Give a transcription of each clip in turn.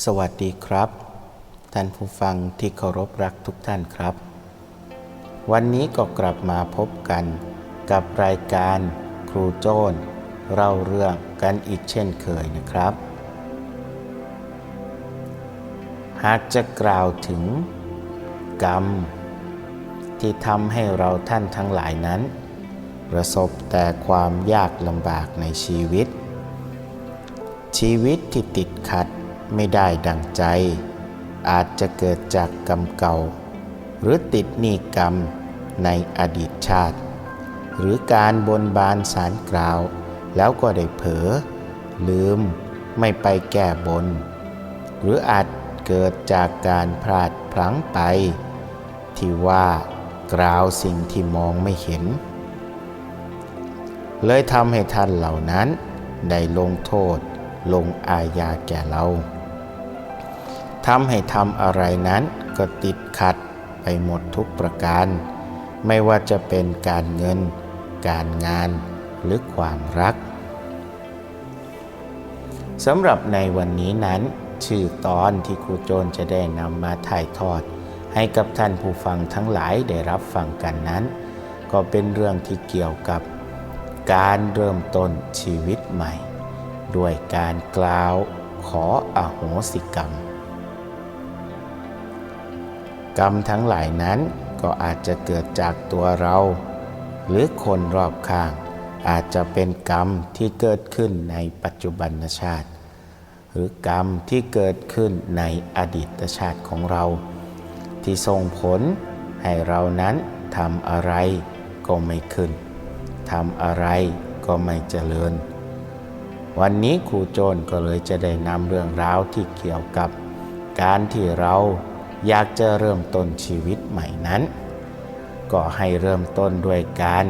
สวัสดีครับ ท่านผู้ฟังที่เคารพรักทุกท่านครับ วันนี้ก็กลับมาพบกันกับรายการครูโจ้นเล่าเรื่องกันอีกเช่นเคยนะครับ หากจะกล่าวถึง กรรม ที่ทำให้เราท่านทั้งหลายนั้น ประสบแต่ความยากลำบากในชีวิต ชีวิตที่ติดขัด ไม่ได้ดังใจ อาจจะเกิดจากกรรมเก่า หรือติดหนี้กรรมในอดีตชาติ หรือการบนบานสารกล่าว แล้วก็ได้เผลอลืมไม่ไปแก้บน หรืออาจเกิดจากการพลาดพลั้งไป ที่ว่ากล่าวสิ่งที่มองไม่เห็น เลยทำให้ท่านเหล่านั้นได้ลงโทษลงอาญาแก่เรา ทำให้ทำอะไรนั้นก็ติดขัดไปหมดทุกประการ ไม่ว่าจะเป็นการเงิน การงานหรือความรักสำหรับในวันนี้นั้น ชื่อตอนที่ครูโจนจะได้นำมาถ่ายทอด ให้กับท่านผู้ฟังทั้งหลายได้รับฟังกันนั้น ก็เป็นเรื่องที่เกี่ยวกับ การเริ่มต้นชีวิตใหม่ ด้วยการกล่าวขออโหสิกรรม กรรมทั้งหลายนั้นก็อาจจะเกิดจากตัวเรา หรือคนรอบข้าง อาจจะเป็นกรรมที่เกิดขึ้นในปัจจุบันชาติ หรือกรรมที่เกิดขึ้นในอดีตชาติของเรา ที่ส่งผลให้เรานั้นทำอะไรก็ไม่ขึ้นทำอะไรก็ไม่เจริญ วันนี้ครูโจนก็เลยจะได้นำเรื่องราวที่เกี่ยวกับ การที่เรา อยากจะเริ่มต้นชีวิตใหม่นั้น ก็ให้เริ่มต้นด้วยการ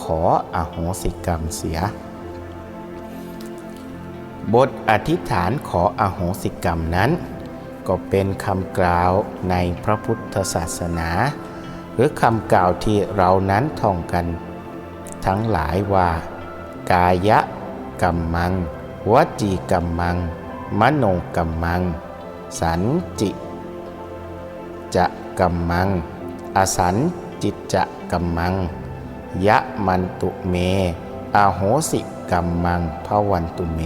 ขออโหสิกรรมเสีย บทอธิษฐานขออโหสิกรรมนั้น ก็เป็นคำกล่าวในพระพุทธศาสนา หรือคำกล่าวที่เรานั้นท่องกัน ทั้งหลายว่า กายะกัมมัง วจีกัมมัง มโนกัมมัง สันจิ จะกัมมัง อสันจิตจะกัมมัง ยะมันตุเม อโหสิกัมมังพวันตุเม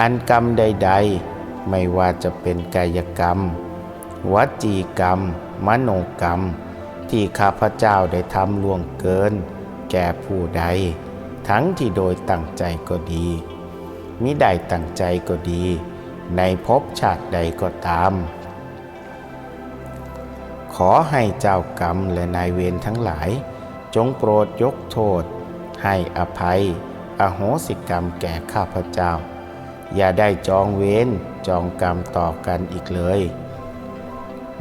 อันกรรมใด ๆ ไม่ว่าจะเป็นกายกรรม วจีกรรม มโนกรรม ที่ข้าพเจ้าได้ทำล่วงเกิน แก่ผู้ใด ทั้งที่โดยตั้งใจก็ดีมิได้ตั้งใจก็ดี ในภพชาติใดก็ตาม ขอให้เจ้ากรรมและนายเวรทั้งหลาย จงโปรดยกโทษ ให้อภัย อโหสิกรรมแก่ข้าพเจ้า อย่าได้จองเวรจองกรรมต่อกันอีกเลย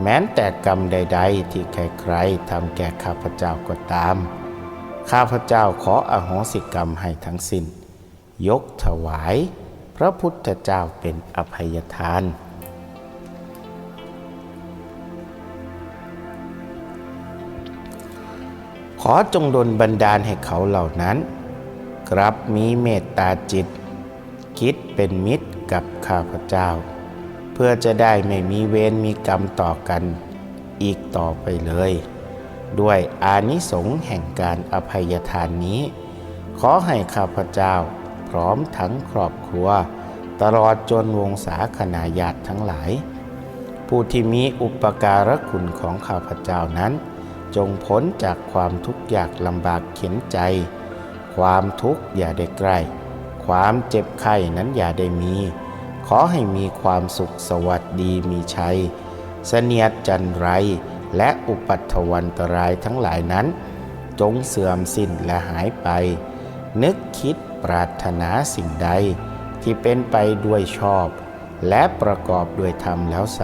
แม้แต่กรรมใด ๆ ที่ใครๆทำแก่ข้าพเจ้าก็ตาม ข้าพเจ้าขออโหสิกรรมให้ทั้งสิ้น ยกถวาย พระพุทธเจ้าเป็นอภัยทาน ขอจงดลบันดาลให้เขาเหล่านั้น กลับมีเมตตาจิต คิดเป็นมิตรกับข้าพเจ้า เพื่อจะได้ไม่มีเวรมีกรรมต่อกันอีกต่อไปเลย ด้วยอานิสงส์แห่งการอภัยทานนี้ ขอให้ข้าพเจ้าพร้อมทั้งครอบครัว ตลอดจนวงศาคณาญาติทั้งหลาย ผู้ที่มีอุปการะคุณของข้าพเจ้านั้น จงพ้นจากความทุกข์ยากลำบากเข็นใจ ความทุกข์อย่าได้ใกล้ ความเจ็บไข้นั้นอย่าได้มี ขอให้มีความสุขสวัสดีมีชัย เสนียดจันไรและอุปัตวันตรายทั้งหลายนั้น จงเสื่อมสิ้นและหายไป นึกคิดปรารถนาสิ่งใด ที่เป็นไปด้วยชอบ และประกอบด้วยธรรมแล้วไซ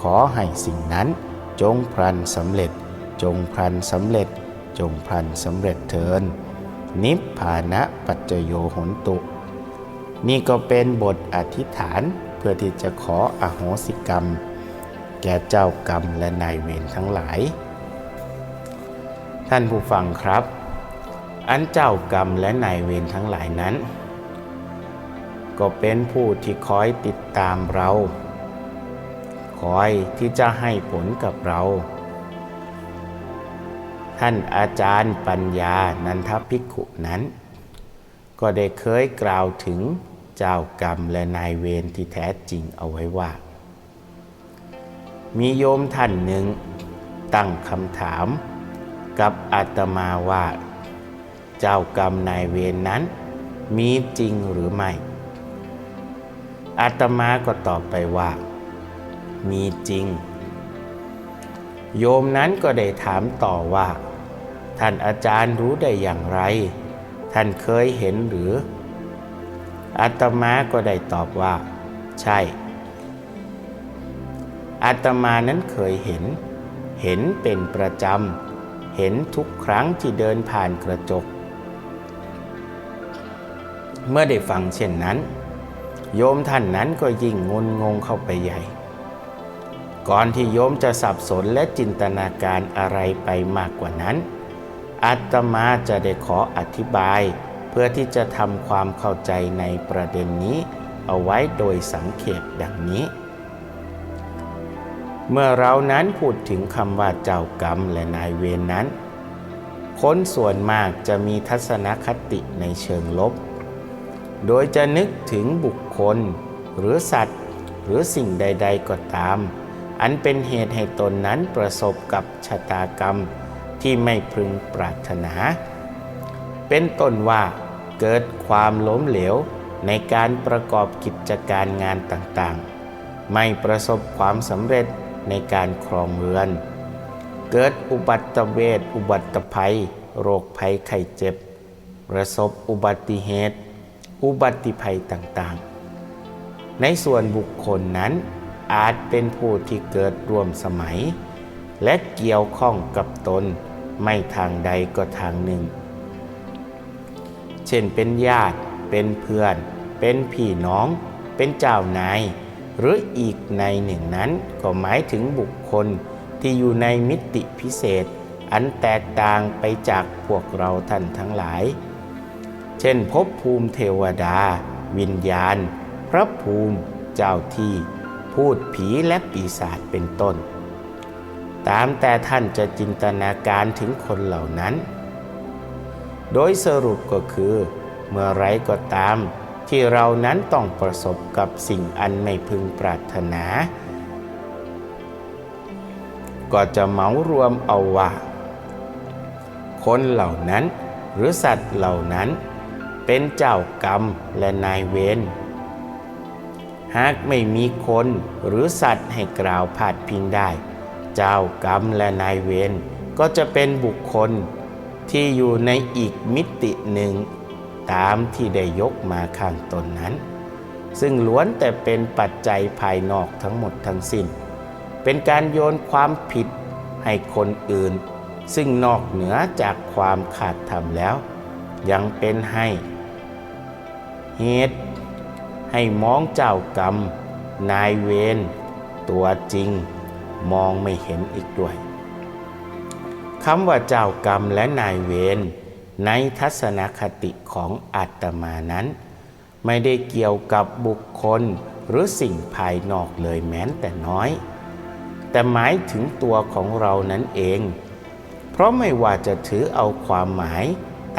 ขอให้สิ่งนั้นจงพลันสำเร็จ จงพลันสำเร็จ จงพลันสำเร็จเถิน นิพพานะปัจจโยหนตุ นี่ก็เป็นบทอธิษฐานเพื่อที่จะขออโหสิกรรม แก่เจ้ากรรมและนายเวรทั้งหลาย ท่านผู้ฟังครับ อันเจ้ากรรมและนายเวรทั้งหลายนั้น ก็เป็นผู้ที่คอยติดตามเรา คอยที่จะให้ผลกับเรา ท่านอาจารย์ปัญญานันทภิกขุนั้น ก็ได้เคยกล่าวถึงเจ้ากรรมและนายเวรที่แท้จริงเอาไว้ว่า มีโยมท่านหนึ่งตั้งคำถามกับอาตมาว่า เจ้ากรรมนายเวรนนั้นมีจริงหรือไม่ อาตมาก็ตอบไปว่า มีจริง โยมนั้นก็ได้ถามต่อว่า ท่านอาจารย์รู้ได้อย่างไร ท่านเคยเห็นหรือ อาตมาก็ได้ตอบว่า ใช่ อาตมานั้นเคยเห็น เห็นเป็นประจำ เห็นทุกครั้งที่เดินผ่านกระจก เมื่อได้ฟังเช่นนั้น โยมท่านนั้นก็ยิ่งงนงงเข้าไปใหญ่ ก่อนที่โยมจะสับสนและจินตนาการอะไรไปมากกว่านั้น อาตมาจะได้ขออธิบาย เพื่อที่จะทำความเข้าใจในประเด็นนี้ เอาไว้โดยสังเขปดังนี้ เมื่อเรานั้นพูดถึงคำว่าเจ้ากรรมและนายเวรนนั้น คนส่วนมากจะมีทัศนคติในเชิงลบ โดยจะนึกถึงบุคคล หรือสัตว์ หรือสิ่งใด ๆก็ตาม อันเป็นเหตุให้ตนนั้นประสบกับชะตากรรมที่ไม่พึงปรารถนา เป็นต้นว่าเกิดความล้มเหลวในการประกอบกิจการงานต่างๆ ไม่ประสบความสำเร็จในการครองเรือน เกิดอุบัติเหตุอุบัติภัย โรคภัยไข้เจ็บ ประสบอุบัติเหตุ อุบัติภัยต่างๆ ในส่วนบุคคลนั้น อาจเป็นผู้ที่เกิดร่วมสมัย และเกี่ยวข้องกับตนไม่ทางใดก็ทางหนึ่ง เช่นเป็นญาติ เป็นเพื่อน เป็นพี่น้อง เป็นเจ้านาย หรืออีกในหนึ่งนั้นก็หมายถึงบุคคลที่อยู่ในมิติพิเศษ อันแตกต่างไปจากพวกเราท่านทั้งหลาย เช่นภพภูมิเทวดา วิญญาณ พระภูมิ เจ้าที่ พูดผีและปีศาจเป็นต้น ตามแต่ท่านจะจินตนาการถึงคนเหล่านั้น โดยสรุปก็คือ เมื่อไรก็ตามที่เรานั้นต้องประสบกับสิ่งอันไม่พึงปรารถนา ก็จะเหมารวมเอาว่า คนเหล่านั้นหรือสัตว์เหล่านั้นเป็นเจ้ากรรมและนายเวร หากไม่มีคนหรือสัตว์ให้กล่าวพาดพิงได้ เจ้ากรรมและนายเวรก็จะเป็นบุคคลที่อยู่ในอีกมิติหนึ่ง ตามที่ได้ยกมาข้างตนนั้น ซึ่งล้วนแต่เป็นปัจจัยภายนอกทั้งหมดทั้งสิ้น เป็นการโยนความผิดให้คนอื่น ซึ่งนอกเหนือจากความขาดธรรมแล้ว ยังเป็นให้ เหตุ ให้มองเจ้ากรรม นายเวรตัวจริงมองไม่เห็นอีกด้วยคำว่าเจ้ากรรมและนายเวรในทัศนคติของอาตมานั้น ไม่ได้เกี่ยวกับบุคคลหรือสิ่งภายนอกเลยแม้แต่น้อย แต่หมายถึงตัวของเรานั้นเอง เพราะไม่ว่าจะถือเอาความหมาย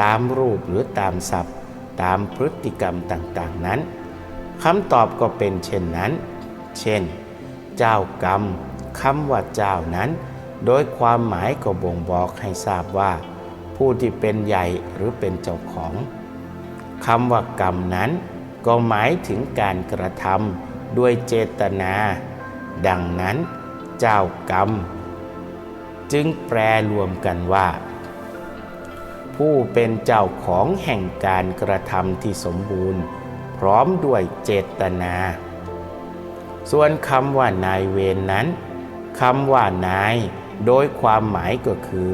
ตามรูปหรือตามศัพท์ ตามพฤติกรรมต่างๆนั้น คำตอบก็เป็นเช่นนั้น เช่น เจ้ากรรมคำว่าเจ้านั้น โดยความหมายก็บ่งบอกให้ทราบว่า ผู้ที่เป็นใหญ่หรือเป็นเจ้าของคำว่ากรรมนั้น ก็หมายถึงการกระทำด้วยเจตนา ดังนั้น เจ้ากรรม จึงแปลรวมกันว่า ผู้เป็นเจ้าของแห่งการกระทำที่สมบูรณ์ พร้อมด้วยเจตนา ส่วนคำว่านายเวรนนั้นคำว่านาย โดยความหมายก็คือ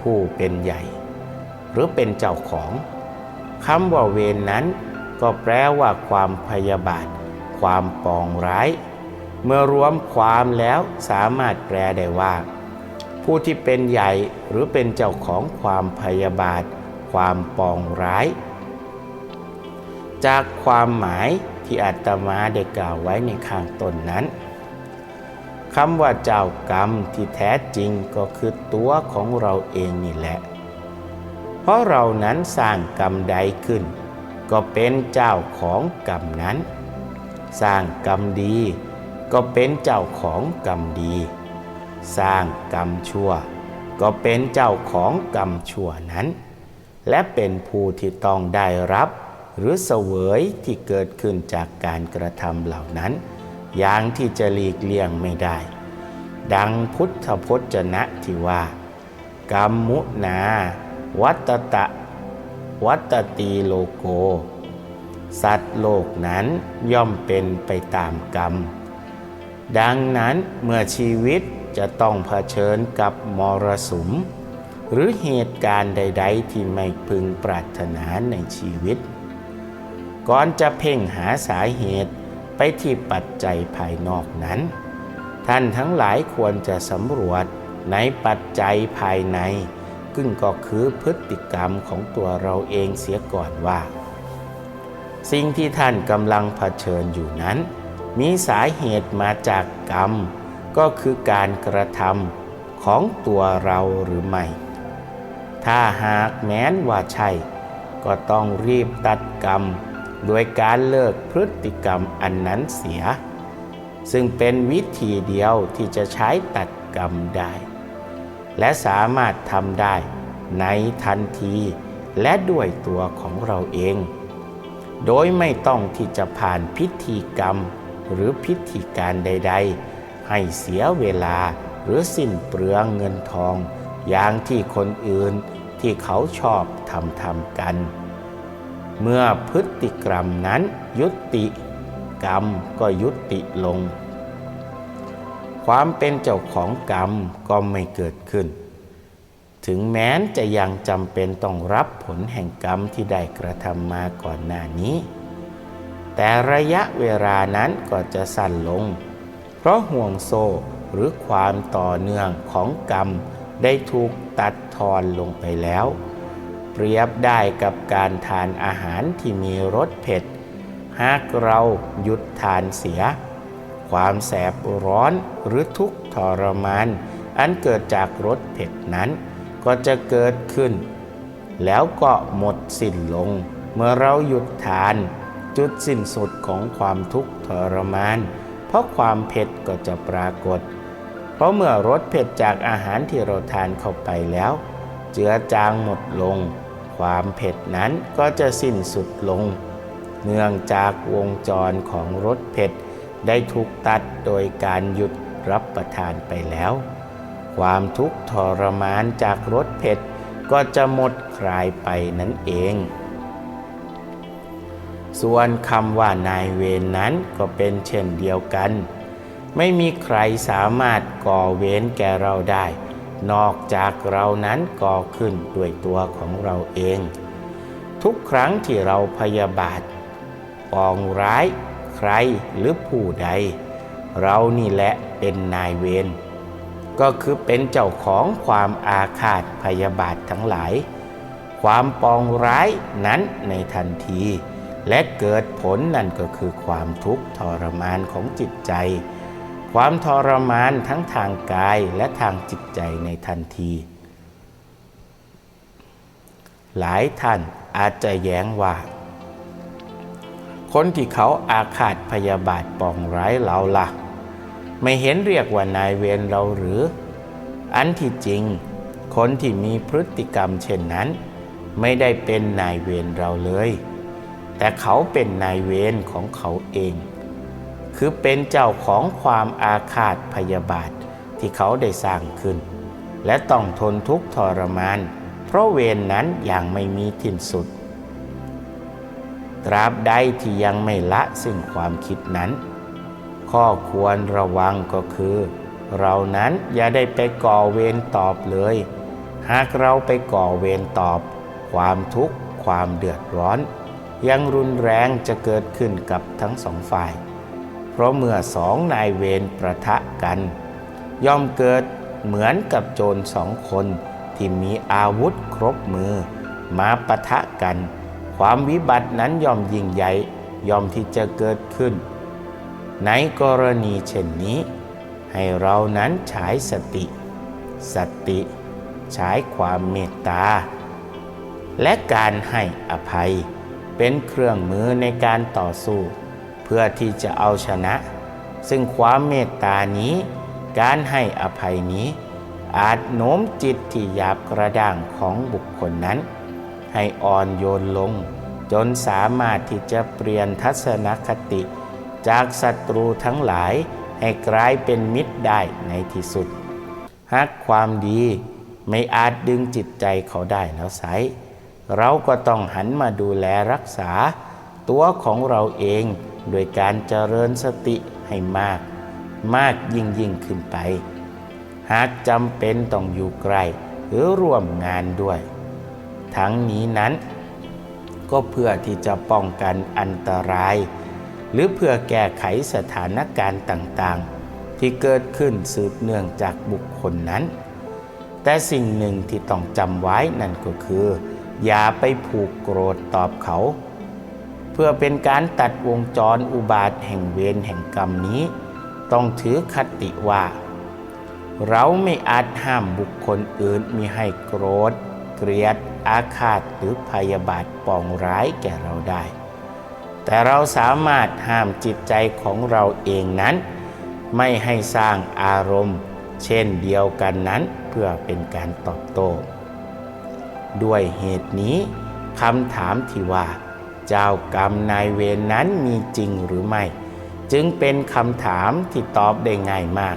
ผู้เป็นใหญ่ หรือเป็นเจ้าของคำว่าเวรนนั้น ก็แปลว่าความพยาบาท ความปองร้าย เมื่อรวมความแล้วสามารถแปลได้ว่า ผู้ที่เป็นใหญ่หรือเป็นเจ้าของความพยาบาท ความปองร้าย จากความหมายที่อาตมาได้กล่าวไว้ในข้างต้นนั้นคำว่าเจ้ากรรมที่แท้จริงก็คือตัวของเราเองนี่แหละ เพราะเรานั้นสร้างกรรมใดขึ้น ก็เป็นเจ้าของกรรมนั้น สร้างกรรมดี ก็เป็นเจ้าของกรรมดี สร้างกรรมชั่ว ก็เป็นเจ้าของกรรมชั่วนั้น และเป็นผู้ที่ต้องได้รับ หรือเสวยที่เกิดขึ้นจากการกระทำเหล่านั้น อย่างที่จะหลีกเลี่ยงไม่ได้ ดังพุทธพจนะที่ว่ากรรมมุนา วัตตะ วัตตีโลโก สัตว์โลกนั้นย่อมเป็นไปตามกรรม ดังนั้นเมื่อชีวิตจะต้องเผชิญกับมรสุม หรือเหตุการณ์ใด ๆ ที่ไม่พึงปรารถนาในชีวิต ก่อนจะเพ่งหาสาเหตุไปที่ปัจจัยภายนอกนั้น ท่านทั้งหลายควรจะสำรวจในปัจจัยภายในซึ่งก็คือพฤติกรรมของตัวเราเองเสียก่อนว่า สิ่งที่ท่านกำลังเผชิญอยู่นั้น มีสาเหตุมาจากกรรม ก็คือการกระทำของตัวเราหรือไม่ ถ้าหากแม้นว่าใช่ ก็ต้องรีบตัดกรรม โดยการเลิกพฤติกรรมอันนั้นเสีย ซึ่งเป็นวิธีเดียวที่จะใช้ตัดกรรมได้ และสามารถทำได้ในทันทีและด้วยตัวของเราเอง โดยไม่ต้องที่จะผ่านพิธีกรรมหรือพิธีการใด ๆ ให้เสียเวลาหรือสิ้นเปลืองเงินทอง อย่างที่คนอื่นที่เขาชอบทำทำกัน เมื่อพฤติกรรมนั้นยุติกรรมก็ยุติลง ความเป็นเจ้าของกรรมก็ไม่เกิดขึ้น ถึงแม้นจะยังจำเป็นต้องรับผลแห่งกรรมที่ได้กระทำมาก่อนหน้านี้ แต่ระยะเวลานั้นก็จะสั้นลง เพราะห่วงโซ่หรือความต่อเนื่องของกรรมได้ถูกตัดทอนลงไปแล้ว เปรียบได้กับการทานอาหารที่มีรสเผ็ด หากเราหยุดทานเสีย ความแสบร้อนหรือทุกข์ทรมาน อันเกิดจากรสเผ็ดนั้น ก็จะเกิดขึ้น แล้วก็หมดสิ้นลง เมื่อเราหยุดทาน จุดสิ้นสุดของความทุกข์ทรมาน เพราะความเผ็ดก็จะปรากฏ เพราะเมื่อรสเผ็ดจากอาหารที่เราทานเข้าไปแล้วเจือจางหมดลง ความเผ็ดนั้นก็จะสิ้นสุดลง เนื่องจากวงจรของรสเผ็ด ได้ถูกตัดโดยการหยุดรับประทานไปแล้ว ความทุกข์ทรมานจากรสเผ็ดก็จะหมดคลายไปนั่นเอง ส่วนคำว่านายเวรนนั้นก็เป็นเช่นเดียวกัน ไม่มีใครสามารถก่อเวรแก่เราได้ นอกจากเรานั้นก่อขึ้นด้วยตัวของเราเอง ทุกครั้งที่เราพยาบาทปองร้ายใครหรือผู้ใด เรานี่แหละเป็นนายเวรก็คือเป็นเจ้าของความอาฆาตพยาบาททั้งหลาย ความปองร้ายนั้นในทันที และเกิดผลนั่นก็คือความทุกข์ทรมานของจิตใจ ความทรมานทั้งทางกายและทางจิตใจในทันที หลายท่านอาจจะแย้งว่า คนที่เขาอาฆาตพยาบาทปองร้ายเราละ่ะ ไม่เห็นเรียกว่านายเวรเราหรือ อันที่จริง คนที่มีพฤติกรรมเช่นนั้น ไม่ได้เป็นนายเวรเราเลย แต่เขาเป็นนายเวรของเขาเอง คือเป็นเจ้าของความอาฆาตพยาบาทที่เขาได้สร้างขึ้น และต้องทนทุกข์ทรมาน เพราะเวรนนั้นอย่างไม่มีทิ้นสุด ตราบใดที่ยังไม่ละซึ่งความคิดนั้น ข้อควรระวังก็คือ เรานั้นอย่าได้ไปก่อเวรตอบเลย หากเราไปก่อเวรตอบ ความทุกข์ความเดือดร้อน ยังรุนแรงจะเกิดขึ้นกับทั้งสองฝ่าย ราะเมื่อสองนายเวรประทะกัน ย่อมเกิดเหมือนกับโจรสองคนที่มีอาวุธครบมือ มาปะทะกัน ความวิบัตินั้นย่อมยิ่งใหญ่ย่อมที่จะเกิดขึ้น ในกรณีเช่นนี้ ให้เรานั้นใช้สติ สติ ใช้ความเมตตา และการให้อภัย เป็นเครื่องมือในการต่อสู้ พื่อที่จะเอาชนะ ซึ่งความเมตตานี้ การให้อภัยนี้ อาจโน้มจิตที่หยาบกระด้างของบุคคลนั้น ให้อ่อนโยนลง จนสามารถที่จะเปลี่ยนทัศนคติ จากศัตรูทั้งหลายให้กลายเป็นมิตรได้ในที่สุด หากความดีไม่อาจดึงจิตใจเขาได้แล้วไซเราก็ต้องหันมาดูแลรักษาตัวของเราเอง โดยการเจริญสติให้มาก มากยิ่งยิ่งขึ้นไป หากจำเป็นต้องอยู่ไกลหรือร่วมงานด้วย ทั้งนี้นั้น ก็เพื่อที่จะป้องกันอันตราย หรือเพื่อแก้ไขสถานการณ์ต่างๆ ที่เกิดขึ้นสืบเนื่องจากบุคคลนั้น แต่สิ่งหนึ่งที่ต้องจำไว้นั่นก็คือ อย่าไปผูกโกรธตอบเขา พื่อเป็นการตัดวงจรอุบาทแห่งเวรแห่งกรรมนี้ ต้องถือคติว่า เราไม่อาจห้ามบุคคลอื่นมีให้โกรธ เกลียด อาฆาตหรือพยาบาทปองร้ายแก่เราได้ แต่เราสามารถห้ามจิตใจของเราเองนั้น ไม่ให้สร้างอารมณ์ เช่นเดียวกันนั้นเพื่อเป็นการตอบโต้ด้วยเหตุนี้คำถามที่ว่า เจ้ากรรมนายเวรนนั้นมีจริงหรือไม่ จึงเป็นคำถามที่ตอบได้ง่ายมาก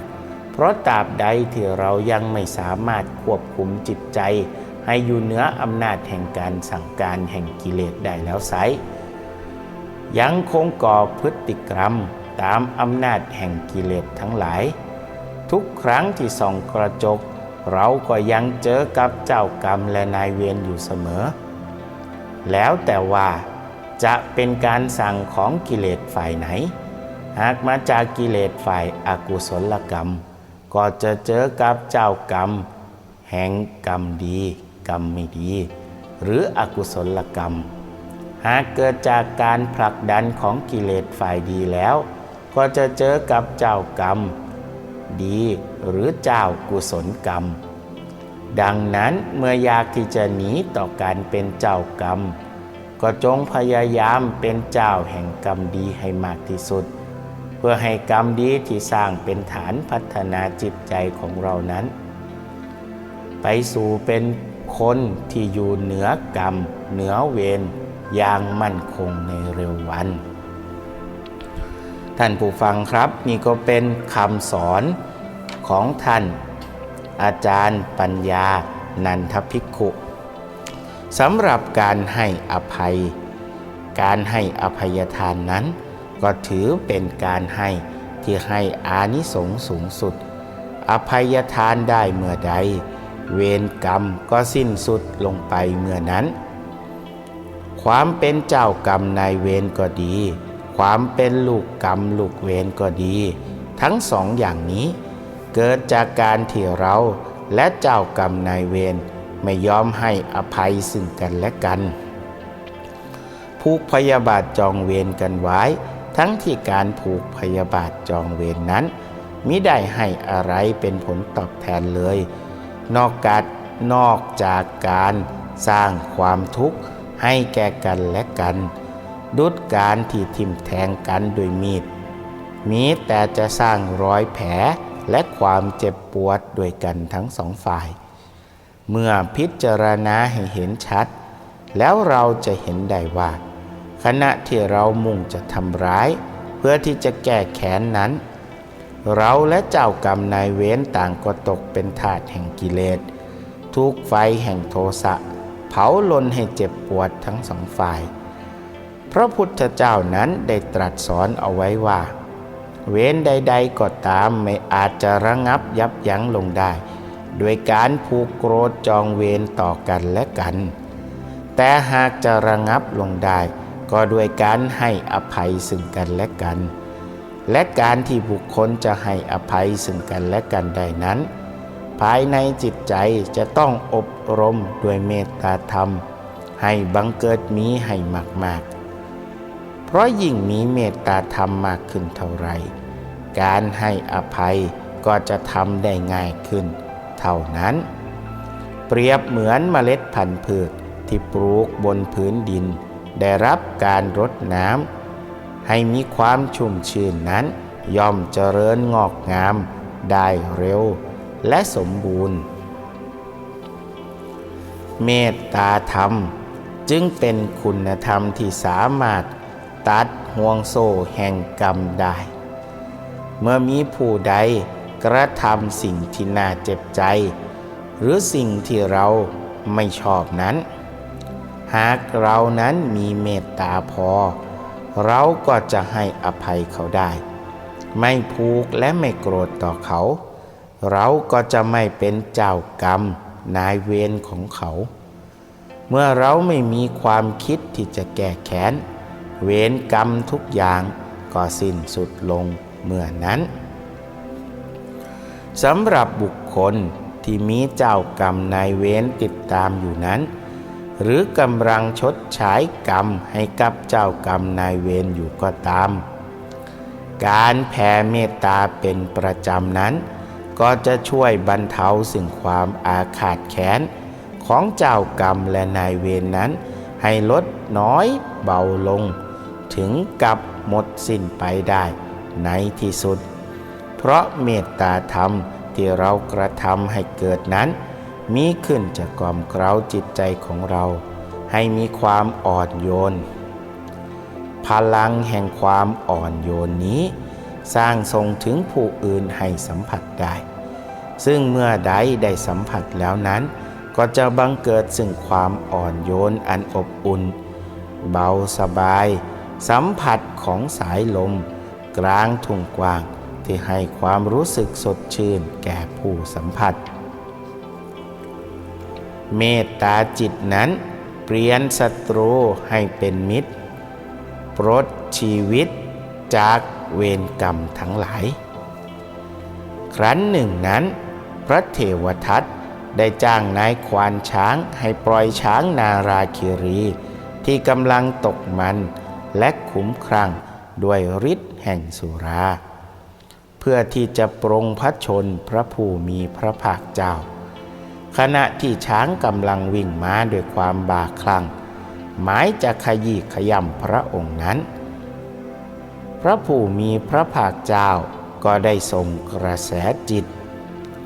เพราะตราบใดที่เรายังไม่สามารถควบคุมจิตใจ ให้อยู่เหนืออำนาจแห่งการสั่งการแห่งกิเลสได้แล้วไซยังคงก่อพฤติกรรมตามอำนาจแห่งกิเลสทั้งหลาย ทุกครั้งที่ส่องกระจก เราก็ยังเจอกับเจ้ากรรมและนายเวรอยู่เสมอ แล้วแต่ว่า จะเป็นการสั่งของกิเลสฝ่ายไหน หากมาจากกิเลสฝ่ายอากุศลกรรม ก็จะเจอกับเจ้ากรรม แห่งกรรมดี กรรมไม่ดี หรืออกุศลกรรม หากเกิดจากการผลักดันของกิเลสฝ่ายดีแล้ว ก็จะเจอกับเจ้ากรรม ดีหรือเจ้ากุศลกรรม ดังนั้นเมื่ออยากที่จะหนีต่อการเป็นเจ้ากรรม ก็จงพยายามเป็นเจ้าแห่งกรรมดีให้มากที่สุด เพื่อให้กรรมดีที่สร้างเป็นฐานพัฒนาจิตใจของเรานั้น ไปสู่เป็นคนที่อยู่เหนือกรรม เหนือเวรอย่างมั่นคงในเร็ววัน ท่านผู้ฟังครับนี่ก็เป็นคำสอนของท่าน อาจารย์ปัญญา นันทภิกขุ สำหรับการให้อภัย การให้อภัยทานนั้น ก็ถือเป็นการให้ที่ให้อานิสงส์สูงสุด อภัยทานได้เมื่อใด เวรกรรมก็สิ้นสุดลงไปเมื่อนั้น ความเป็นเจ้ากรรมนายเวรก็ดี ความเป็นลูกกรรมลูกเวรก็ดี ทั้งสองอย่างนี้ เกิดจากการที่เราและเจ้ากรรมนายเวร ไม่ยอมให้อภัยซึ่งกันและกัน ผูกพยาบาทจองเวรกันไว้ ทั้งที่การผูกพยาบาทจองเวรนนั้นมิได้ให้อะไรเป็นผลตอบแทนเลย นอกจากนอกจากการสร้างความทุกข์ให้แก่กันและกัน ดุดการที่ทิ่มแทงกันด้วยมีดมีแต่จะสร้างรอยแผลและความเจ็บปวดด้วยกันทั้งสองฝ่าย เมื่อพิจารณาให้เห็นชัด แล้วเราจะเห็นได้ว่า ขณะที่เรามุ่งจะทำร้าย เพื่อที่จะแก้แค้นนั้น เราและเจ้ากรรมนายเว้นต่างก็ตกเป็นทาสแห่งกิเลสทุกไฟแห่งโทสะเผาลนให้เจ็บปวดทั้งสองฝ่าย พระพุทธเจ้านั้นได้ตรัสสอนเอาไว้ว่า เว้นใด ๆ ก็ตามไม่อาจจะระงับยับยั้งลงได้ โดยการผูกโกรธจองเวรต่อกันและกัน แต่หากจะระงับลงได้ ก็ด้วยการให้อภัยซึ่งกันและกัน และการที่บุคคลจะให้อภัยซึ่งกันและกันได้นั้น ภายในจิตใจจะต้องอบรมด้วยเมตตาธรรม ให้บังเกิดมีให้มากๆ เพราะยิ่งมีเมตตาธรรมมากขึ้นเท่าไร การให้อภัยก็จะทำได้ง่ายขึ้น เท่านั้น เปรียบเหมือนเมล็ดพันธุ์พืชที่ปลูกบนพื้นดิน ได้รับการรดน้ำให้มีความชุ่มชื้นนั้น ย่อมเจริญงอกงาม ได้เร็วและสมบูรณ์ เมตตาธรรมจึงเป็นคุณธรรมที่สามารถตัดห่วงโซ่แห่งกรรมได้ เมื่อมีผู้ใด กระทำสิ่งที่น่าเจ็บใจ หรือสิ่งที่เราไม่ชอบนั้น หากเรานั้นมีเมตตาพอ เราก็จะให้อภัยเขาได้ ไม่ผูกและไม่โกรธต่อเขา เราก็จะไม่เป็นเจ้ากรรมนายเวรของเขา เมื่อเราไม่มีความคิดที่จะแก้แค้น เวรกรรมทุกอย่างก็สิ้นสุดลงเมื่อนั้น สำหรับบุคคลที่มีเจ้ากรรมนายเวรติดตามอยู่นั้น หรือกำลังชดใช้กรรมให้กับเจ้ากรรมนายเวรอยู่ก็ตาม การแผ่เมตตาเป็นประจำนั้น ก็จะช่วยบรรเทาสิ่งความอาฆาตแค้นของเจ้ากรรมและนายเวรนนั้น ให้ลดน้อยเบาลง ถึงกับหมดสิ้นไปได้ในที่สุด เพราะเมตตาธรรมที่เรากระทำให้เกิดนั้น มีขึ้นจากกล่อมเกลาจิตใจของเรา ให้มีความอ่อนโยน พลังแห่งความอ่อนโยนนี้ สร้างส่งถึงผู้อื่นให้สัมผัสได้ ซึ่งเมื่อใดได้สัมผัสแล้วนั้น ก็จะบังเกิดซึ่งความอ่อนโยนอันอบอุ่น เบาสบาย สัมผัสของสายลม กลางทุ่งกว้าง ที่ให้ความรู้สึกสดชื่นแก่ผู้สัมผัส เมตตาจิตนั้น เปลี่ยนศัตรูให้เป็นมิตร ปลดชีวิตจากเวรกรรมทั้งหลาย ครั้นหนึ่งนั้น พระเทวทัตได้จ้างนายควานช้างให้ปล่อยช้างนาราคิรี ที่กำลังตกมันและขุมครั่งด้วยฤทธิ์แห่งสุรา เพื่อที่จะปรงพระชนพระผู้มีพระภาคเจ้า ขณะที่ช้างกำลังวิ่งม้าด้วยความบาคลั่งหมายจะขยี้ขย่ำพระองค์นั้น พระผู้มีพระภาคเจ้าก็ได้ส่งกระแสจิต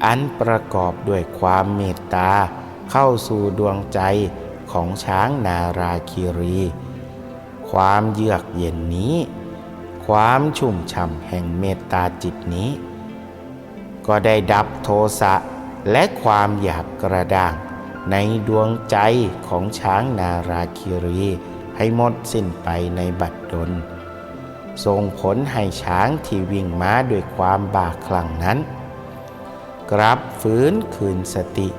อันประกอบด้วยความเมตตาเข้าสู่ดวงใจของช้างนาราคิรี ความเยือกเย็นนี้ ความชุ่มฉ่ำแห่งเมตตาจิตนี้ ก็ได้ดับโทสะและความหยาบกระด้าง ในดวงใจของช้างนาราคิรีให้หมดสิ้นไปในบัดดลส่งผลให้ช้างที่วิ่งม้าด้วยความบาคลั่งนั้น กลับฟื้นคืนสติ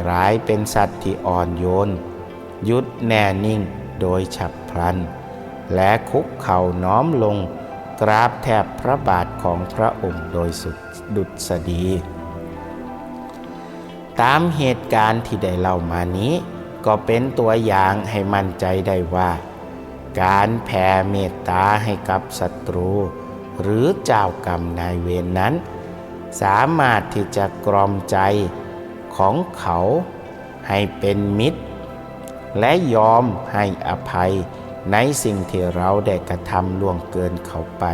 กลายเป็นสัตว์ที่อ่อนโยน ยุดแน่นิ่งโดยฉับพลัน และคุกเข่าน้อมลงกราบแทบพระบาทของพระองค์โดยสุดดุษฎีตามเหตุการณ์ที่ได้เล่ามานี้ ก็เป็นตัวอย่างให้มั่นใจได้ว่า การแผ่เมตตาให้กับศัตรู หรือเจ้ากรรมนายเวรนนั้น สามารถที่จะกรอมใจของเขาให้เป็นมิตร และยอมให้อภัย ในสิ่งที่เราได้กระทำล่วงเกินเขาไป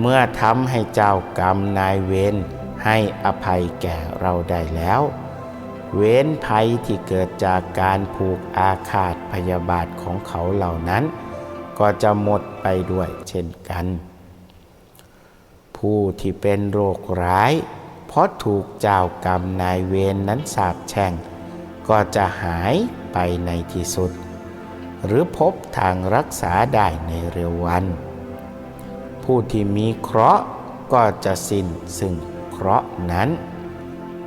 เมื่อทำให้เจ้ากรรมนายเวรให้อภัยแก่เราได้แล้ว เว้นภัยที่เกิดจากการผูกอาฆาตพยาบาทของเขาเหล่านั้น ก็จะหมดไปด้วยเช่นกัน ผู้ที่เป็นโรคร้าย เพราะถูกเจ้ากรรมนายเวรนนั้นสาปแช่ง ก็จะหายไปในที่สุด หรือพบทางรักษาได้ในเร็ววัน ผู้ที่มีเคราะห์ก็จะสิ้นซึ่งเคราะห์นั้น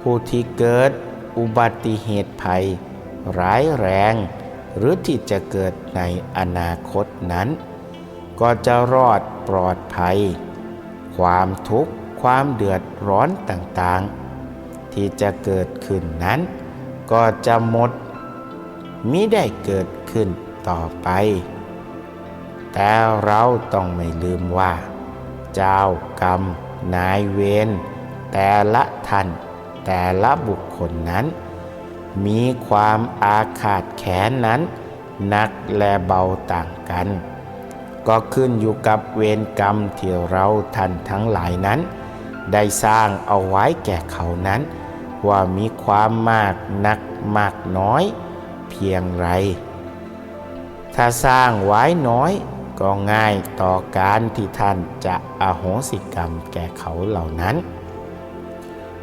ผู้ที่เกิดอุบัติเหตุภัย ร้ายแรง หรือที่จะเกิดในอนาคตนั้น ก็จะรอดปลอดภัย ความทุกข์ความเดือดร้อนต่างๆ ที่จะเกิดขึ้นนั้น ก็จะหมดมิได้เกิดขึ้น ต่อไป แต่เราต้องไม่ลืมว่า เจ้ากรรม นายเวรแต่ละท่านแต่ละบุคคลนั้น มีความอาฆาตแค้นนั้นหนักและเบาต่างกัน ก็ขึ้นอยู่กับเวรกรรมที่เราท่านทั้งหลายนั้น ได้สร้างเอาไว้แก่เขานั้น ว่ามีความมากนักมากน้อย เพียงไร ถ้าสร้างไว้น้อย ก็ง่ายต่อการที่ท่านจะอโหสิกรรมแก่เขาเหล่านั้น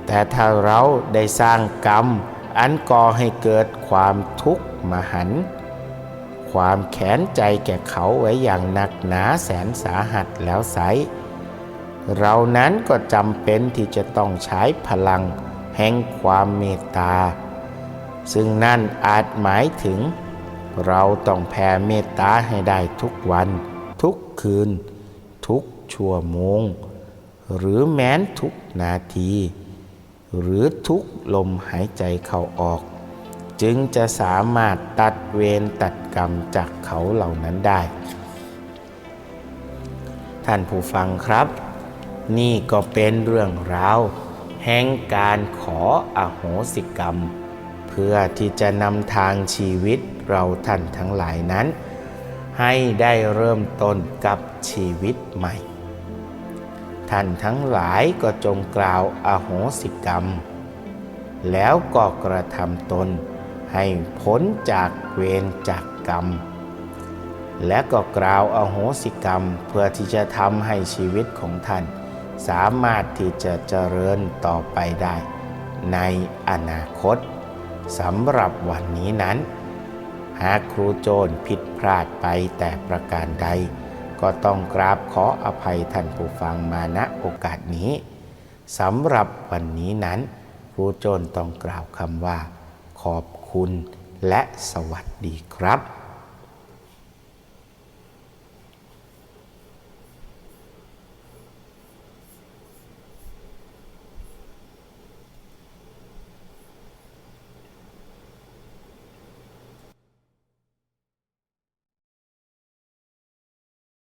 แต่ถ้าเราได้สร้างกรรม อันก่อให้เกิดความทุกข์มหันต์ความแค้นใจแก่เขาไว้อย่างหนักหนาแสนสาหัสแล้วไซเรานั้นก็จำเป็นที่จะต้องใช้พลังแห่งความเมตตา ซึ่งนั่นอาจหมายถึง เราต้องแผ่เมตตาให้ได้ทุกวัน ทุกคืน ทุกชั่วโมง หรือแม้นทุกนาที หรือทุกลมหายใจเข้าออก จึงจะสามารถตัดเวรตัดกรรมจากเขาเหล่านั้นได้ ท่านผู้ฟังครับ นี่ก็เป็นเรื่องราวแห่งการขออโหสิกรรม เพื่อที่จะนำทางชีวิต เราท่านทั้งหลายนั้น ให้ได้เริ่มต้นกับชีวิตใหม่ ท่านทั้งหลายก็จงกล่าวอโหสิกรรม แล้วก็กระทำตนให้พ้นจากเวรจากกรรม และก็กล่าวอโหสิกรรมเพื่อที่จะทำให้ชีวิตของท่าน สามารถที่จะเจริญต่อไปได้ ในอนาคตสำหรับวันนี้นั้น หากครูโจรผิดพลาดไปแต่ประการใด ก็ต้องกราบขออภัยท่านผู้ฟังมาณโอกาสนี้สำหรับวันนี้นั้น ครูโจรต้องกล่าวคำว่า ขอบคุณและสวัสดีครับ